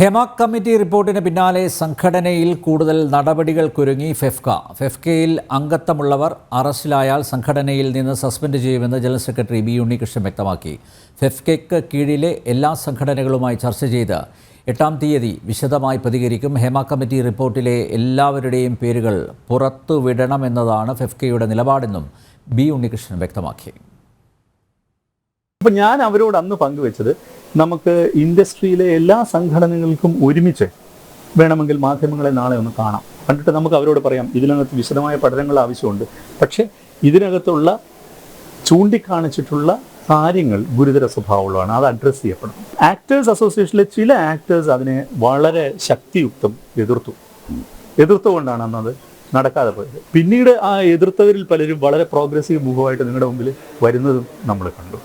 Hema committee റിപ്പോർട്ടിന് പിന്നാലെ സംഘടനയിൽ കൂടുതൽ നടപടികൾ കുരുങ്ങി ഫെഫ്ക. ഫെഫ്കയിൽ അംഗത്വമുള്ളവർ അറസ്റ്റിലായാൽ സംഘടനയിൽ നിന്ന് സസ്പെൻഡ് ചെയ്യുമെന്ന് ജനറൽ സെക്രട്ടറി ബി ഉണ്ണികൃഷ്ണൻ വ്യക്തമാക്കി. ഫെഫ്കയ്ക്ക് കീഴിലെ എല്ലാ സംഘടനകളുമായി ചർച്ച ചെയ്ത് എട്ടാം തീയതി വിശദമായി പ്രതികരിക്കും. ഹേമ കമ്മിറ്റി റിപ്പോർട്ടിലെ എല്ലാവരുടെയും പേരുകൾ പുറത്തുവിടണമെന്നതാണ് ഫെഫ്കയുടെ നിലപാടെന്നും ബി ഉണ്ണികൃഷ്ണൻ വ്യക്തമാക്കി. അപ്പൊ ഞാൻ അവരോട് അന്ന് പങ്കുവെച്ചത് നമുക്ക് ഇൻഡസ്ട്രിയിലെ എല്ലാ സംഘടനകൾക്കും ഒരുമിച്ച് വേണമെങ്കിൽ മാധ്യമങ്ങളെ നാളെ ഒന്ന് കാണാം. കണ്ടിട്ട് നമുക്ക് അവരോട് പറയാം ഇതിനകത്ത് വിശദമായ പഠനങ്ങൾ ആവശ്യമുണ്ട്. പക്ഷേ ഇതിനകത്തുള്ള ചൂണ്ടിക്കാണിച്ചിട്ടുള്ള കാര്യങ്ങൾ ഗുരുതര സ്വഭാവമുള്ളതാണ് അത് അഡ്രസ്സ് ചെയ്യപ്പെടണം ആക്ടേഴ്സ് അസോസിയേഷനിലെ ചില ആക്ടേഴ്സ് അതിനെ വളരെ ശക്തിയുക്തം എതിർത്തു. എതിർത്തുകൊണ്ടാണ് അന്നത് നടക്കാതെ പോയത്. പിന്നീട് ആ എതിർത്തവരിൽ പലരും വളരെ പ്രോഗ്രസീവ് മൂവായിട്ട് നിങ്ങളുടെ മുമ്പിൽ വരുന്നതും നമ്മൾ കണ്ടു.